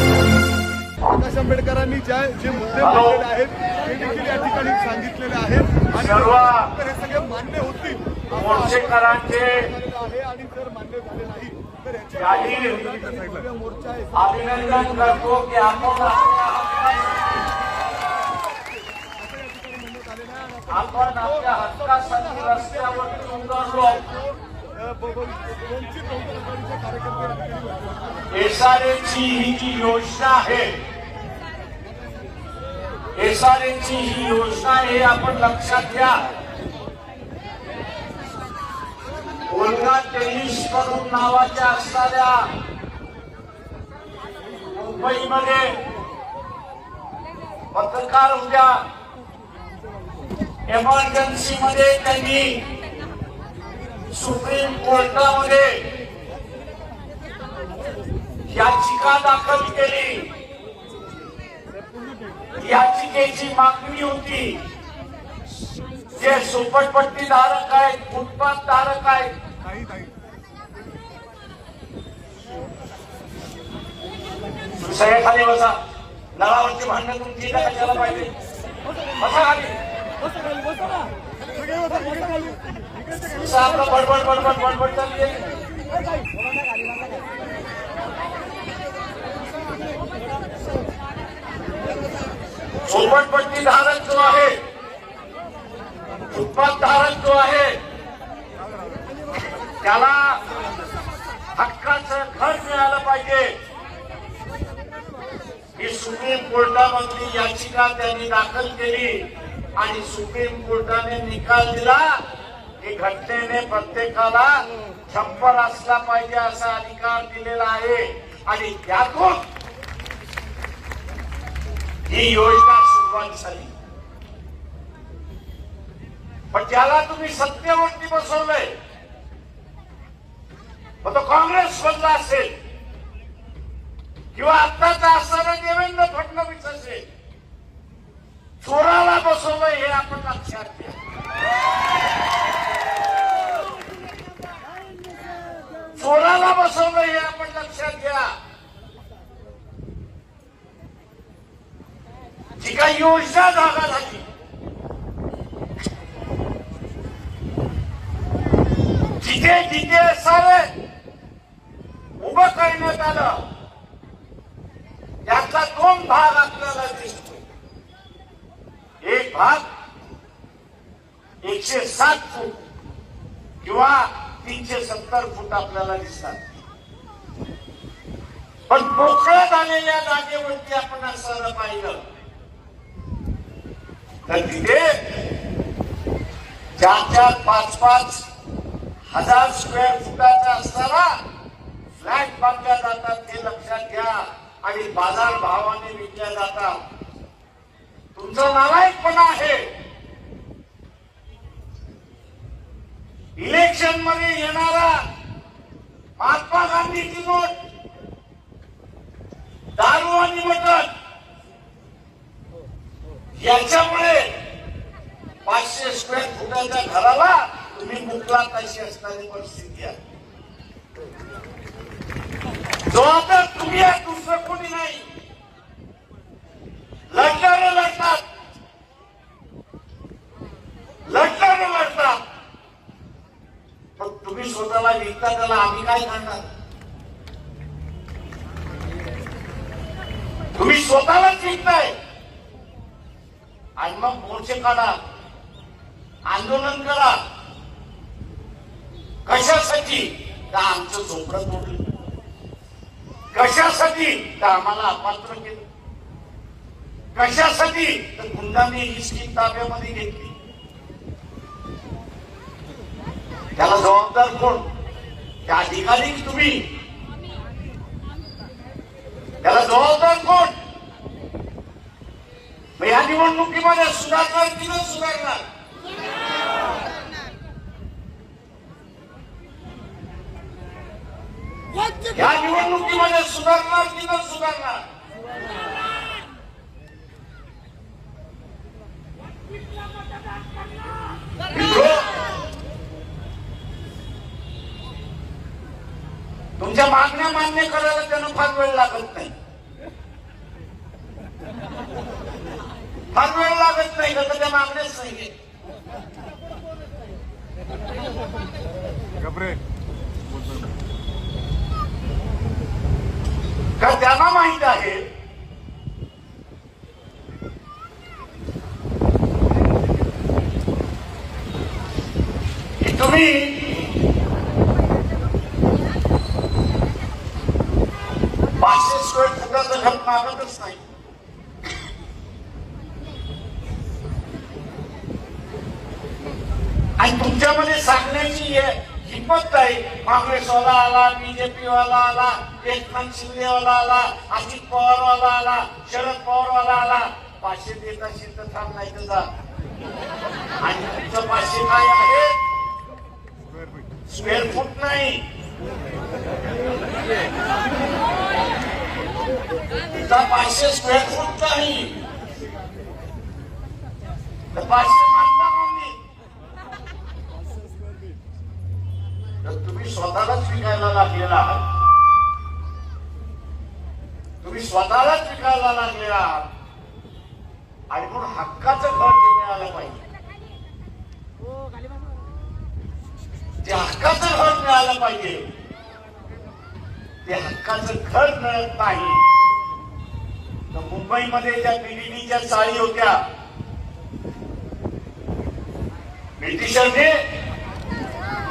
प्रकाश आंबेडकरांनी ज्या जे मुद्दे मांडलेले आहेत ते देखील या ठिकाणी सांगितलेले आहेत. आणि हे सगळे मान्य होतील. मोर्चेकरांचे आहे आणि जर मान्य झाले नाही तर याच्या मोर्चा आहे. अभिनंदन करतो की आपण आपण आपल्या हक्कासाठी रस्त्यावरती उतरलो एसआरएची ही जी योजना आहे एसआरएची ही योजना आहे आपण लक्षात घ्या. ओल्गा टेनिस करून नावाच्या असणाऱ्या मुंबईमध्ये पत्रकार होत्या एमर्जन्सी मध्ये त्यांनी सुप्रीम कोर्टामध्ये याचिका दाखल केली. याचिकेची मागणी होती. जे सुपटपट्टी धारक आहेत फुटपाथ धारक आहेत सगळ्या खाली बसा नळावरची भांडण तुमची पाहिजे? बसा खाली. सगळे बडबड बडबड बडबड चालली आहे झोपडपट्टी धारक जो आहे उत्पाद धारक जो आहे त्याला हक्काचं घर मिळालं पाहिजे. ही सुप्रीम कोर्टामधली याचिका त्यांनी दाखल केली. आणि सुप्रीम कोर्टाने निकाल दिला की घटनेने प्रत्येकाला छप्पर असला पाहिजे असा अधिकार दिलेला आहे. आणि त्यातून ही योजना सुरुवात झाली. पण ज्याला तुम्ही सत्तेवरती बसवलंय मग तो काँग्रेस मधला असेल किंवा आत्ताचा असणारा देवेंद्र फडणवीस असेल चोराला बसवलं हे आपण लक्षात घ्या. चोराला बसवलं हे आपण लक्षात घ्या. जी काही योजना जागा झाली. जिथे जिथे सारे उभं करण्यात आलं त्यातला दोन भाग आपल्याला भाग एकशे सात फूट किंवा तीनशे सत्तर फूट आपल्याला दिसतात. पण मोकळ्या झालेल्या जागेवरती आपण असं पाहिलं तर तिथे चार चार पाच पाच हजार स्क्वेअर फुटाचा असताना फ्लॅट बांधल्या जातात हे लक्षात घ्या आणि बाजार भावाने विकल्या जातात. तुमचं नालायकपणा आहे. इलेक्शनमध्ये येणारा महात्मा गांधीची नोट दारू आणि मटण. याच्यामुळे पाचशे स्क्वेअर फुटाच्या घराला तुम्ही मुकला तशी असणारी परिस्थिती आहे. जबाबदार तुम्ही दुसरं कोणी नाही. लढणारे लढतात लढणारे लढतात पण तुम्ही स्वतःला विकता त्याला आम्ही काय खाणार तुम्ही स्वतःलाच विकताय. आणि मग मोर्चे काढा. आंदोलन करा. कशासाठी? का आमचं झोपडं तोडलं? कशासाठी? तर आम्हाला अपात्र केलं? कशासाठी? तर गुंडांनी ही स्कीम ताब्यामध्ये घेतली. त्याला जबाबदार कोण? त्या अधिकारी तुम्ही? त्याला जबाबदार कोण? मग या निवडणुकीमध्ये सुधारणार की न सुधारणार? या निवडणुकीमध्ये सुधारणार की न सुधारणार? मागण्या मान्य करायला त्यांना फार वेळ लागत नाही. फार वेळ लागत नाही तर त्या मागण्याच नाही का त्यांना माहीत आहे की तुम्ही पाचशे स्क्वेअर फुटाचं घर मागतच नाही आणि तुमच्यामध्ये सांगण्याची हे हिंमत नाही काँग्रेसवाला आला बीजेपी वाला आला एकनाथ शिंदेवाला आला अजित पवारवाला आला शरद पवारवाला आला पाचशे देत असेल तर थांब नाही तर जा. आणि तुमचं पाचशे काय आहे? स्क्वेअर फूट नाही. तुझा पाचशे स्क्वेअर फूट नाही. तर पाचशे मागता कोणी तर तुम्ही स्वतःलाच विकायला लागलेला आहात. तुम्ही स्वतःलाच विकायला लागलेला आहात. आणि म्हणून हक्काचं घर ते मिळालं पाहिजे. ते हक्काचं घर मिळालं पाहिजे ते हक्काचं घर मिळत नाही. तर मुंबईमध्ये ज्या बीडीडीच्या चाळी होत्या ब्रिटिशांनी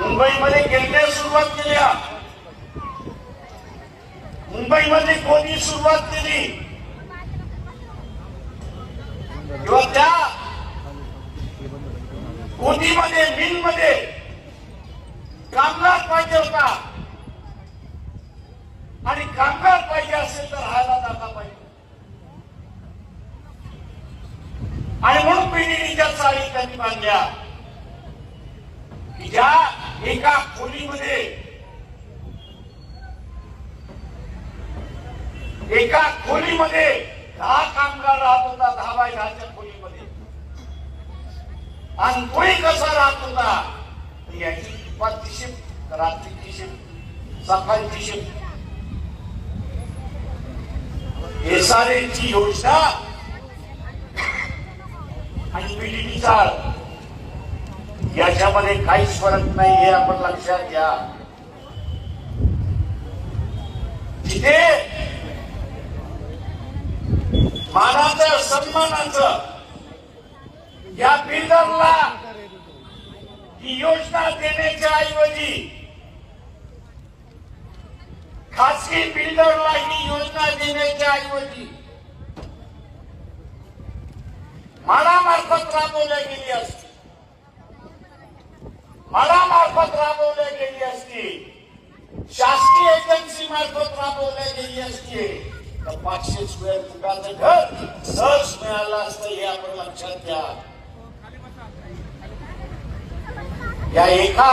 मुंबईमध्ये गिरण्या सुरुवात केल्या. मुंबईमध्ये कोणी सुरुवात केली? किंवा त्या कोणीमध्ये मिलमध्ये कामगार पाहिजे होता. आणि कामगार पाहिजे असेल तर राहायला जाता पाहिजे. आणि म्हणून पिढीच्या चाळी त्यांनी बांधल्या की ज्या एका खोलीमध्ये एका खोलीमध्ये दहा कामगार राहत होता दहा बाय दहाच्या खोलीमध्ये. आणि कोणी कसा राहत होता? याची दुपारची शिफ्ट रात्रीची शिफ्ट सकाळची शिफ्ट एसआरएची योजना आणि पीडीपी चाळ. याच्यामध्ये काहीच फरक नाही हे आपण लक्षात घ्या. तिथे मानाचं सन्मानाच या बिल्डरला ही योजना देण्याच्या ऐवजी खासगी बिल्डरला ही योजना देण्याच्या ऐवजी मानामार्फत राबवल्या गेली असते. मानामार्फत राबवल्या गेली असती शासकीय एजन्सी मार्फत राबवल्या गेली असती तर पाचशे स्क्वेअर फुटाचं घर सहज मिळालं असतं हे आपण लक्षात घ्या. या एका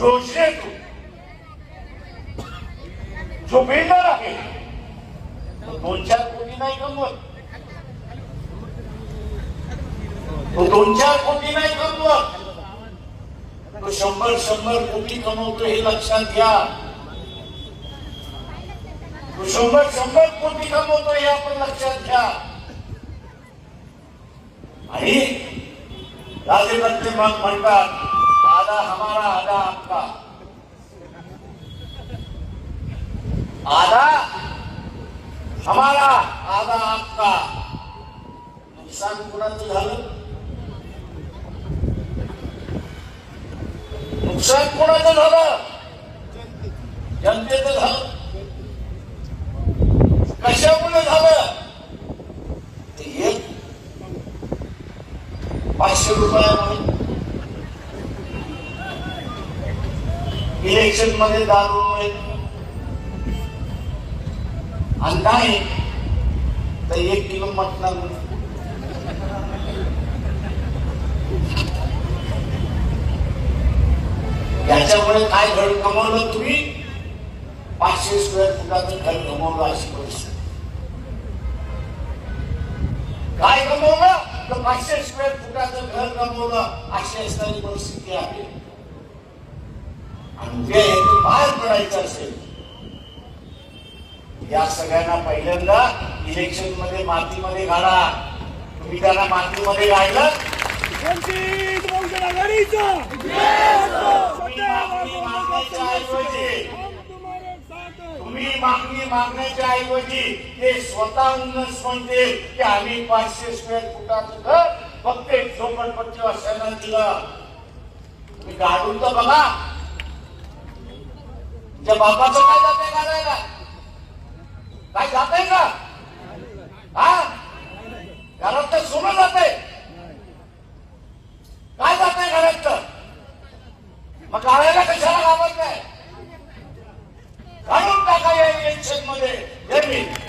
योजनेतून जो बिल्डर आहे तो दोन चार कोटी नाही कमवत. तो दोन चार कोटी नाही कमवत. तो शंभर शंभर कोटी कमवतो हे लक्षात घ्या. तो शंभर शंभर कोटी कमवतो हे आपण लक्षात घ्या. आणि राजकारते मग म्हणतात आधा हमारा आधा आपका. आधा हमारा आधा आपका. नुकसान कुणाचं झालं? नुकसान कोणाचं झालं. जनतेचं झालं. कशामुळे झालं? ते एक पाचशे रुपयामुळे इलेक्शनमध्ये दारू आणि नाही तर एक किलो मटणामुळे याच्यामुळे काय घर कमवलं तुम्ही? पाचशे स्क्वेअर फुटाचं घर कमवलं अशी परिस्थिती. काय कमवलं? तर पाचशे स्क्वेअर फुटाचं घर कमवलं अशी असणारी परिस्थिती आहे. आणि जे बाहेर पडायचं असेल या सगळ्यांना पहिल्यांदा इलेक्शनमध्ये मातीमध्ये घाला. तुम्ही त्यांना मातीमध्ये गाडलं तुम्ही मागणी मागण्याच्या ऐवजी ते स्वतःहून म्हणते की आम्ही पाचशे स्क्वेअर फुटाचं घर फक्त एक झोपडपट्टी वासायला दिलं. गाडून तर बघा. त्या बापाचं काय जाते गाडायला? काय जात का? हा? घरात तर सोनं जाते काय जात घरात तर? मग गाळायला कशाला गावात Let me.